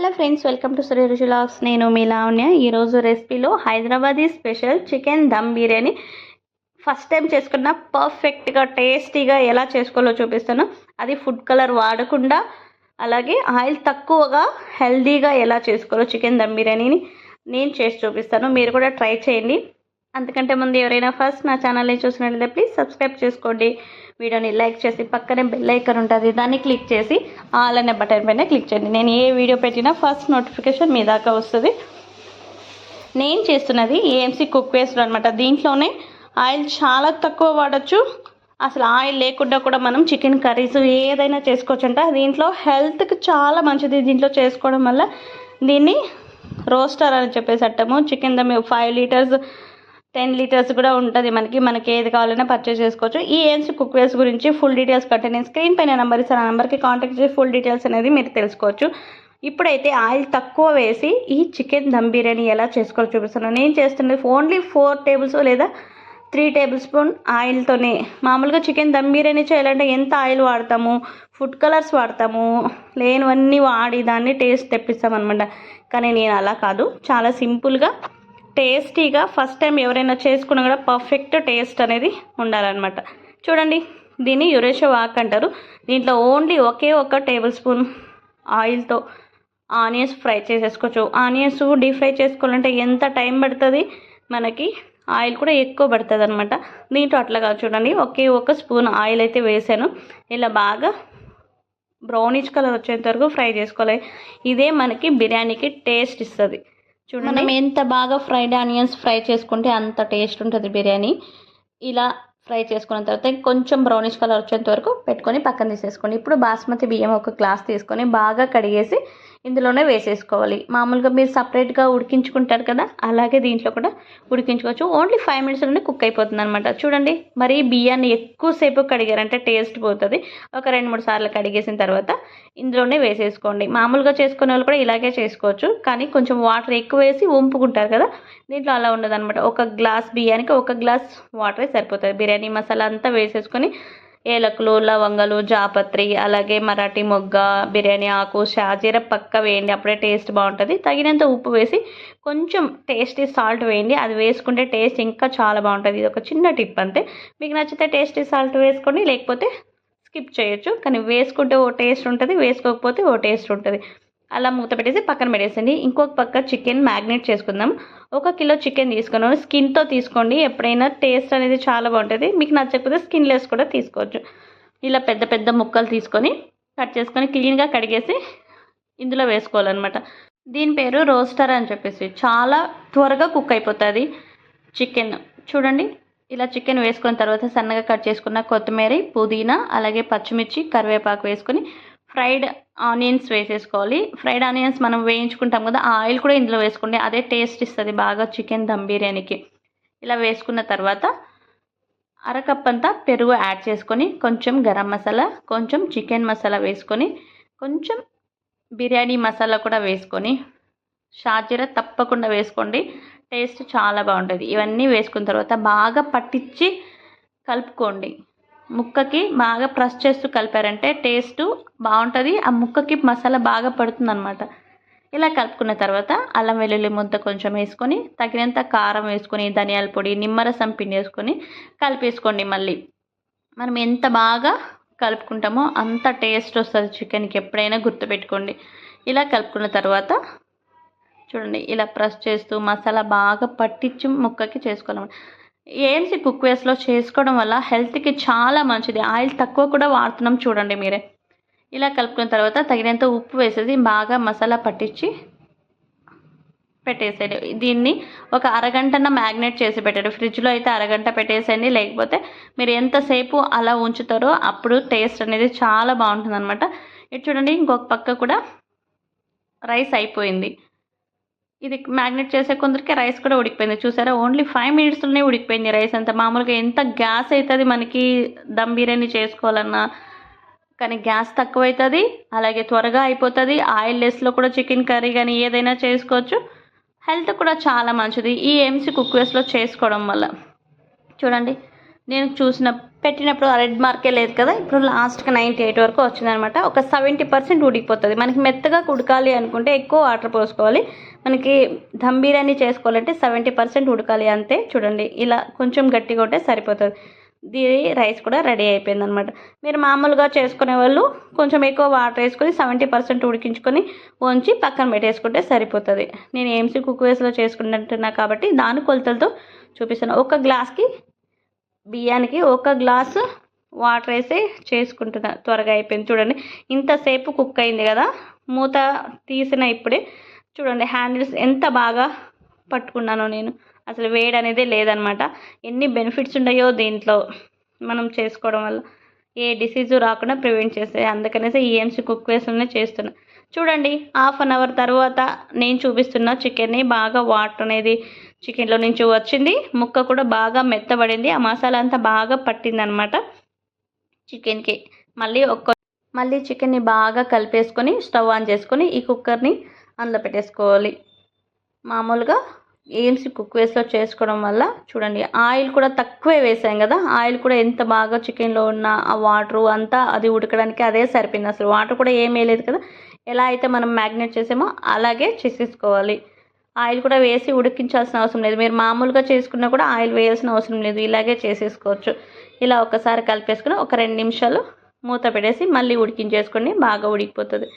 Hello friends welcome to Shri రుచులాక్స్ నేను మీ లావణ్య. ఈరోజు రెసిపీలో Hyderabadi special chicken dum biryani. First time చేసుకున్న పర్ఫెక్ట్గా టేస్టీగా ఎలా చేసుకోవాలో చూపిస్తాను. అది ఫుడ్ కలర్ వాడకుండా అలాగే ఆయిల్ తక్కువగా హెల్దీగా ఎలా చేసుకోవాలో చికెన్ దమ్ బిర్యానీని నేను చేసి చూపిస్తాను. మీరు కూడా ట్రై చేయండి. అంతకంటే ముందు ఎవరైనా ఫస్ట్ నా ఛానల్ని చూసినట్లయితే ప్లీజ్ సబ్స్క్రైబ్ చేసుకోండి. వీడియోని లైక్ చేసి పక్కనే బెల్ ఐకన్ ఉంటుంది దాన్ని క్లిక్ చేసి ఆల్ అనే బటన్ పైన క్లిక్ చేయండి. నేను ఏ వీడియో పెట్టినా ఫస్ట్ నోటిఫికేషన్ మీ దాకా వస్తుంది. నేను చేస్తున్నది ఏఎంసీ కుక్ వేస్ట్ అనమాట దీంట్లోనే ఆయిల్ చాలా తక్కువ వాడచ్చు. అసలు ఆయిల్ లేకుండా కూడా మనం చికెన్ కర్రీస్ ఏదైనా చేసుకోవచ్చు అంట దీంట్లో హెల్త్కి చాలా మంచిది దీంట్లో చేసుకోవడం వల్ల. దీన్ని రోస్టర్ అని చెప్పేసి అట్టము chicken dum five litres ten litres కూడా ఉంటుంది మనకి మనకి ఏది కావాలన్నా పర్చేస్ చేసుకోవచ్చు. ఈ ఏమ్స్ కుక్ వేస్ గురించి ఫుల్ డీటెయిల్స్ కంటే నేను స్క్రీన్ పైన నెంబర్ ఇస్తాను. ఆ నెంబర్కి కాంటాక్ట్ చేసి ఫుల్ డీటెయిల్స్ అనేది మీరు తెలుసుకోవచ్చు. ఇప్పుడైతే ఆయిల్ తక్కువ వేసి ఈ చికెన్ దమ్ బిర్యానీ ఎలా చేసుకోవాలో చూపిస్తాను నేను చేస్తున్నది ఓన్లీ ఫోర్ టేబుల్స్ లేదా త్రీ టేబుల్ స్పూన్ ఆయిల్తోనే మామూలుగా చికెన్ దమ్ బిర్యానీ చేయాలంటే ఎంత ఆయిల్ వాడతాము? ఫుడ్ కలర్స్ వాడతాము? లేనివన్నీ వాడి దాన్ని టేస్ట్ తెప్పిస్తాం అనమాట కానీ నేను అలా కాదు. చాలా సింపుల్గా టేస్టీగా ఫస్ట్ టైం ఎవరైనా చేసుకున్నా కూడా పర్ఫెక్ట్ టేస్ట్ అనేది ఉండాలన్నమాట. చూడండి దీన్ని యురేష వాక్ అంటారు. దీంట్లో ఓన్లీ ఒకే ఒక టేబుల్ స్పూన్ ఆయిల్తో ఆనియన్స్ ఫ్రై చేసేసుకోవచ్చు. ఆనియన్స్ డీప్ ఫ్రై చేసుకోవాలంటే ఎంత టైం పడుతుంది? మనకి ఆయిల్ కూడా ఎక్కువ పడుతుంది అనమాట దీంట్లో అట్లా కాదు చూడండి ఒకే ఒక స్పూన్ ఆయిల్ అయితే వేసాను. ఇలా బాగా బ్రౌనిష్ కలర్ వచ్చేంత వరకు ఫ్రై చేసుకోవాలి. ఇదే మనకి బిర్యానీకి టేస్ట్ ఇస్తుంది. చూడండి. మనం ఎంత బాగా ఫ్రైడ్ ఆనియన్స్ ఫ్రై చేసుకుంటే అంత టేస్ట్ ఉంటుంది బిర్యానీ. ఇలా ఫ్రై చేసుకున్న తర్వాత కొంచెం బ్రౌనిష్ కలర్ వచ్చేంత వరకు పెట్టుకొని పక్కన తీసేసుకోండి. ఇప్పుడు బాస్మతి బియ్యం ఒక గ్లాస్ తీసుకొని బాగా కడిగేసి ఇందులోనే వేసేసుకోవాలి. మామూలుగా మీరు సపరేట్గా ఉడికించుకుంటారు కదా అలాగే దీంట్లో కూడా ఉడికించుకోవచ్చు. ఓన్లీ ఫైవ్ మినిట్స్లోనే కుక్ అయిపోతుంది అనమాట చూడండి మరి బియ్యాన్ని ఎక్కువసేపు కడిగారంటే టేస్ట్ పోతుంది. ఒక రెండు మూడు సార్లు కడిగేసిన తర్వాత ఇందులోనే వేసేసుకోండి. మామూలుగా చేసుకునే వాళ్ళు కూడా ఇలాగే చేసుకోవచ్చు కానీ కొంచెం వాటర్ ఎక్కువ వేసి వంపుకుంటారు కదా దీంట్లో అలా ఉండదు అనమాట ఒక గ్లాస్ బియ్యానికి ఒక గ్లాస్ వాటరే సరిపోతుంది. బిర్యానీ మసాలా అంతా వేసేసుకొని ఏలకులు లవంగలు జాపత్రి అలాగే మరాఠీ మొగ్గ బిర్యానీ ఆకు షాజీర పక్క వేయండి అప్పుడే టేస్ట్ బాగుంటుంది. తగినంత ఉప్పు వేసి కొంచెం టేస్టీ సాల్ట్ వేయండి. అది వేసుకుంటే టేస్ట్ ఇంకా చాలా బాగుంటుంది. ఇది ఒక చిన్న టిప్ అంతే. మీకు నచ్చితే టేస్టీ సాల్ట్ వేసుకోండి లేకపోతే స్కిప్ చేయొచ్చు. కానీ వేసుకుంటే ఓ టేస్ట్ ఉంటుంది వేసుకోకపోతే ఓ టేస్ట్ ఉంటుంది. అలా మూత పెట్టేసి పక్కన పెట్టేసండి. ఇంకొక పక్క చికెన్ మ్యాగ్నేట్ చేసుకుందాం. ఒక కిలో చికెన్ తీసుకున్నాను. స్కిన్తో తీసుకోండి. ఎప్పుడైనా టేస్ట్ అనేది చాలా బాగుంటుంది. మీకు నచ్చకపోతే స్కిన్లెస్ కూడా తీసుకోవచ్చు. ఇలా పెద్ద పెద్ద ముక్కలు తీసుకొని కట్ చేసుకొని క్లీన్గా కడిగేసి ఇందులో వేసుకోవాలన్నమాట. దీని పేరు రోస్టర్ అని చెప్పేసి. చాలా త్వరగా కుక్ అయిపోతుంది చికెన్ చూడండి. ఇలా చికెన్ వేసుకున్న తర్వాత సన్నగా కట్ చేసుకున్న కొత్తిమీర పుదీనా అలాగే పచ్చిమిర్చి కరివేపాకు వేసుకొని ఫ్రైడ్ ఆనియన్స్ వేసేసుకోవాలి. ఫ్రైడ్ ఆనియన్స్ మనం వేయించుకుంటాం కదా ఆ ఆయిల్ కూడా ఇందులో వేసుకోండి. అదే టేస్ట్ ఇస్తుంది బాగా చికెన్ దమ్ బిర్యానీకి. ఇలా వేసుకున్న తర్వాత అరకప్ అంతా పెరుగు యాడ్ చేసుకొని కొంచెం గరం మసాలా కొంచెం చికెన్ మసాలా వేసుకొని కొంచెం బిర్యానీ మసాలా కూడా వేసుకొని షాజీరా తప్పకుండా వేసుకోండి. టేస్ట్ చాలా బాగుంటుంది. ఇవన్నీ వేసుకున్న తర్వాత బాగా పట్టించి కలుపుకోండి. ముక్కకి బాగా ప్రెస్ చేస్తూ కలిపారంటే టేస్ట్ బాగుంటుంది. ఆ ముక్కకి మసాలా బాగా పడుతుంది అనమాట ఇలా కలుపుకున్న తర్వాత అల్లం వెల్లుల్లి ముద్ద కొంచెం వేసుకొని తగినంత కారం వేసుకొని ధనియాల పొడి నిమ్మరసం పిండి వేసుకొని కలిపేసుకోండి మళ్ళీ. మనం ఎంత బాగా కలుపుకుంటామో అంత టేస్ట్ వస్తుంది చికెన్కి. ఎప్పుడైనా గుర్తుపెట్టుకోండి. ఇలా కలుపుకున్న తర్వాత చూడండి ఇలా ప్రెస్ చేస్తూ మసాలా బాగా పట్టించి ముక్కకి చేసుకోవాలన్నమాట. ఏఎంసీ కుక్ వేస్లో చేసుకోవడం వల్ల హెల్త్కి చాలా మంచిది. ఆయిల్ తక్కువ కూడా వాడుతున్నాం చూడండి మీరే. ఇలా కలుపుకున్న తర్వాత తగినంత ఉప్పు వేసేసి బాగా మసాలా పట్టించి పెట్టేసేయండి. దీన్ని ఒక అరగంటన మ్యాగ్నేట్ చేసి పెట్టండి. ఫ్రిడ్జ్లో అయితే అరగంట పెట్టేసేయండి. లేకపోతే మీరు ఎంతసేపు అలా ఉంచుతారో అప్పుడు టేస్ట్ అనేది చాలా బాగుంటుంది అనమాట ఇటు చూడండి ఇంకొక పక్క కూడా రైస్ అయిపోయింది. ఇది మ్యాగ్నెట్ చేసే కొందరికి రైస్ కూడా ఉడికిపోయింది. చూసారా? ఓన్లీ ఫైవ్ మినిట్స్లోనే ఉడికిపోయింది రైస్ అంతా. మామూలుగా ఎంత గ్యాస్ అవుతుంది మనకి దమ్ బిర్యానీ చేసుకోవాలన్నా కానీ గ్యాస్ తక్కువ అవుతుంది అలాగే త్వరగా అయిపోతుంది. ఆయిల్ లెస్లో కూడా చికెన్ కర్రీ కానీ ఏదైనా చేసుకోవచ్చు. హెల్త్ కూడా చాలా మంచిది. ఈ ఎంసీ కుక్ వేస్లో చేసుకోవడం వల్ల. చూడండి. నేను చూసిన పెట్టినప్పుడు ఆ రెడ్ మార్కే లేదు కదా? ఇప్పుడు లాస్ట్కి నైంటీ ఎయిట్ వరకు వచ్చిందనమాట. ఒక సెవెంటీ పర్సెంట్ ఉడికిపోతుంది మనకి మెత్తగా ఉడకాలి అనుకుంటే ఎక్కువ వాటర్ పోసుకోవాలి. మనకి దమ్ బిర్యానీ చేసుకోవాలంటే సెవెంటీ పర్సెంట్ ఉడకాలి అంతే. చూడండి ఇలా కొంచెం గట్టిగా ఉంటే సరిపోతుంది. దీని రైస్ కూడా రెడీ అయిపోయింది అనమాట మీరు మామూలుగా చేసుకునే వాళ్ళు కొంచెం ఎక్కువ వాటర్ వేసుకొని సెవెంటీ పర్సెంట్ ఉడికించుకొని ఉంచి పక్కన పెట్టేసుకుంటే సరిపోతుంది. నేను ఏంసీ కుక్ వేస్లో చేసుకుంటున్నా కాబట్టి దాని కొలతలతో చూపిస్తాను ఒక గ్లాస్కి బియ్యానికి ఒక గ్లాసు వాటర్ వేసి చేసుకుంటున్నా. త్వరగా అయిపోయింది. చూడండి ఇంతసేపు కుక్ అయింది కదా. మూత తీసిన ఇప్పుడే. చూడండి హ్యాండిల్స్ ఎంత బాగా పట్టుకున్నానో నేను. అసలు వేడి అనేది లేదనమాట. ఎన్ని బెనిఫిట్స్ ఉన్నాయో దీంట్లో మనం చేసుకోవడం వల్ల. ఏ డిసీజు రాకుండా ప్రివెంట్ చేస్తాయి అందుకనేసి ఈఎంసీ కుక్ వేసుకునే చేస్తున్నా. చూడండి హాఫ్ అన్ అవర్ తర్వాత నేను చూపిస్తున్న చికెన్ని బాగా వాటర్ అనేది చికెన్లో నుంచి వచ్చింది. ముక్క కూడా బాగా మెత్తబడింది. ఆ మసాలా అంతా బాగా పట్టింది అనమాట చికెన్కి మళ్ళీ ఒక్క మళ్ళీ చికెన్ని బాగా కలిపేసుకొని స్టవ్ ఆన్ చేసుకొని ఈ కుక్కర్ని అందులో పెట్టేసుకోవాలి. మామూలుగా ఏమ్స్ కుక్ వేస్లో చేసుకోవడం వల్ల చూడండి ఆయిల్ కూడా తక్కువే వేసాం కదా ఆయిల్ కూడా ఎంత బాగా చికెన్లో ఉన్న ఆ వాటర్ అంతా అది ఉడకడానికి అదే సరిపోయింది. అసలు వాటర్ కూడా ఏం వేయలేదు కదా ఎలా అయితే మనం మ్యాగ్నేట్ చేసామో అలాగే చేసేసుకోవాలి. ఆయిల్ కూడా వేసి ఉడికించాల్సిన అవసరం లేదు. మీరు మామూలుగా చేసుకున్నా కూడా ఆయిల్ వేయాల్సిన అవసరం లేదు. ఇలాగే చేసేసుకోవచ్చు. ఇలా ఒకసారి కలిపేసుకుని ఒక రెండు నిమిషాలు మూత పెట్టేసి మళ్ళీ ఉడికించేసుకోండి బాగా ఉడికిపోతుంది.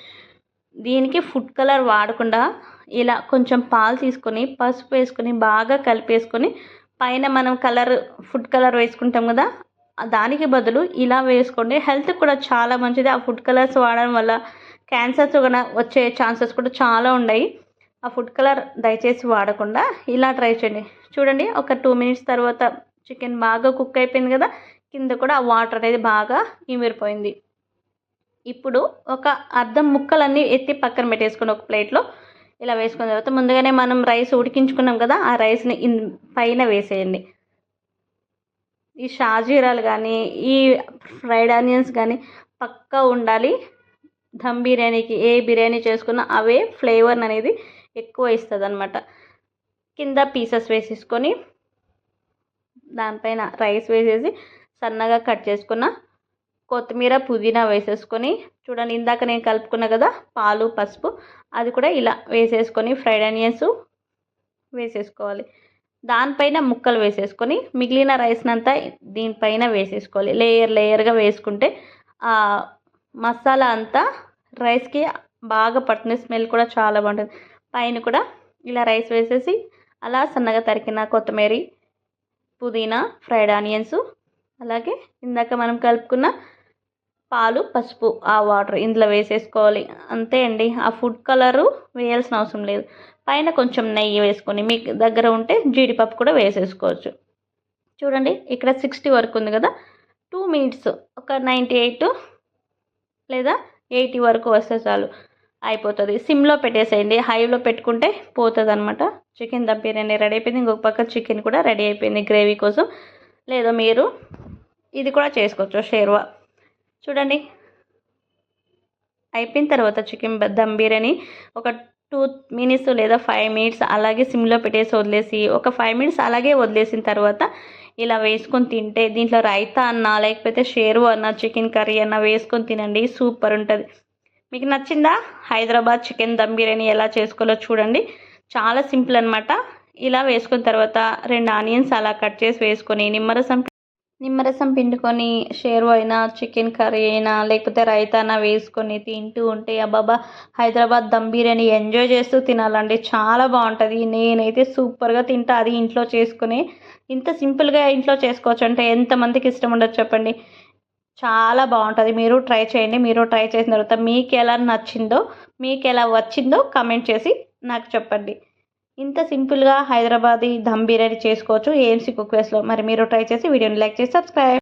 దీనికి ఫుడ్ కలర్ వాడకుండా ఇలా కొంచెం పాలు తీసుకొని పసుపు వేసుకొని బాగా కలిపేసుకొని పైన మనం కలర్ ఫుడ్ కలర్ వేసుకుంటాం కదా దానికి బదులు ఇలా వేసుకోండి. హెల్త్ కూడా చాలా మంచిది. ఆ ఫుడ్ కలర్స్ వాడడం వల్ల క్యాన్సర్స్ కూడా వచ్చే ఛాన్సెస్ కూడా చాలా ఉన్నాయి. ఆ ఫుడ్ కలర్ దయచేసి వాడకుండా ఇలా ట్రై చేయండి. చూడండి ఒక టూ మినిట్స్ తర్వాత చికెన్ బాగా కుక్ అయిపోయింది కదా కింద కూడా ఆ వాటర్ అనేది బాగా ఇమిరిపోయింది ఇప్పుడు ఒక అద్దం ముక్కలన్నీ ఎత్తి పక్కన పెట్టేసుకుని ఒక ప్లేట్లో ఇలా వేసుకున్న తర్వాత ముందుగానే మనం రైస్ ఉడికించుకున్నాం కదా ఆ రైస్ని ఇన్ పైన వేసేయండి. ఈ షాజీరాలు కానీ ఈ ఫ్రైడ్ ఆనియన్స్ కానీ పక్కా ఉండాలి. ధమ్ బిర్యానీకి ఏ బిర్యానీ చేసుకున్నా అవే ఫ్లేవర్ అనేది ఎక్కువ ఇస్తుంది అనమాట కింద పీసెస్ వేసేసుకొని దానిపైన రైస్ వేసేసి సన్నగా కట్ చేసుకున్న కొత్తిమీర పుదీనా వేసేసుకొని చూడండి ఇందాక నేను కలుపుకున్నా కదా పాలు పసుపు అది కూడా ఇలా వేసేసుకొని ఫ్రైడ్ ఆనియన్స్ వేసేసుకోవాలి. దానిపైన ముక్కలు వేసేసుకొని మిగిలిన రైస్నంతా దీనిపైన వేసేసుకోవాలి. లేయర్ లేయర్గా వేసుకుంటే ఆ మసాలా అంతా రైస్కి బాగా పడుతుంది స్మెల్ కూడా చాలా బాగుంటుంది. పైన కూడా ఇలా రైస్ వేసేసి అలా సన్నగా తరికిన కొత్తిమీర పుదీనా ఫ్రైడ్ ఆనియన్స్ అలాగే ఇందాక మనం కలుపుకున్న పాలు పసుపు ఆ వాటర్ ఇందులో వేసేసుకోవాలి. అంతే అండి. ఆ ఫుడ్ కలరు వేయాల్సిన అవసరం లేదు. పైన కొంచెం నెయ్యి వేసుకొని మీకు దగ్గర ఉంటే జీడిపప్పు కూడా వేసేసుకోవచ్చు. చూడండి ఇక్కడ సిక్స్టీ వరకు ఉంది కదా. టూ మినిట్స్ ఒక నైంటీ ఎయిట్ లేదా ఎయిటీ వరకు వస్తే చాలు. అయిపోతుంది. సిమ్లో పెట్టేసేయండి. హైలో పెట్టుకుంటే పోతుంది అనమాట చికెన్ దమ్ బిర్యానీ రెడీ అయిపోయింది. ఇంకొక పక్క చికెన్ కూడా రెడీ అయిపోయింది గ్రేవీ కోసం. లేదా మీరు ఇది కూడా చేసుకోవచ్చు. షేర్వా. చూడండి. అయిపోయిన తర్వాత చికెన్ దమ్ బిర్యానీ ఒక టూ మినిట్స్ లేదా ఫైవ్ మినిట్స్ అలాగే సిమ్లో పెట్టేసి వదిలేసి ఒక ఫైవ్ మినిట్స్ అలాగే వదిలేసిన తర్వాత ఇలా వేసుకొని తింటే దీంట్లో రైతా అన్నా లేకపోతే షేర్వా అన్న చికెన్ కర్రీ అన్న వేసుకొని తినండి. సూపర్ ఉంటుంది. మీకు నచ్చిందా? హైదరాబాద్ చికెన్ దమ్ బిర్యానీ ఎలా చేసుకోవాలో చూడండి. చాలా సింపుల్ అనమాట ఇలా వేసుకున్న తర్వాత రెండు ఆనియన్స్ అలా కట్ చేసి వేసుకొని నిమ్మరసం నిమ్మరసం పిండుకొని షేర్వ అయినా చికెన్ కర్రీ అయినా లేకపోతే రైతానా వేసుకొని తింటూ ఉంటే అబ్బాబా హైదరాబాద్ దమ్ బిర్యానీ ఎంజాయ్ చేస్తూ తినాలండి. చాలా బాగుంటుంది. నేనైతే సూపర్గా తింటా అది ఇంట్లో చేసుకుని. ఇంత సింపుల్గా ఇంట్లో చేసుకోవచ్చు అంటే ఎంతమందికి ఇష్టం ఉండదు చెప్పండి. చాలా బాగుంటుంది. మీరు ట్రై చేయండి. మీరు ట్రై చేసిన తర్వాత మీకు ఎలా నచ్చిందో మీకు ఎలా వచ్చిందో కమెంట్ చేసి నాకు చెప్పండి. ఇంత సింపుల్గా హైదరాబాదీ ధమ్ బిర్యానీ చేసుకోవచ్చు. ఏఎంసీ కుక్ వేస్లో. మరి మీరు ట్రై చేసి వీడియోని లైక్ చేసి సబ్స్క్రైబ్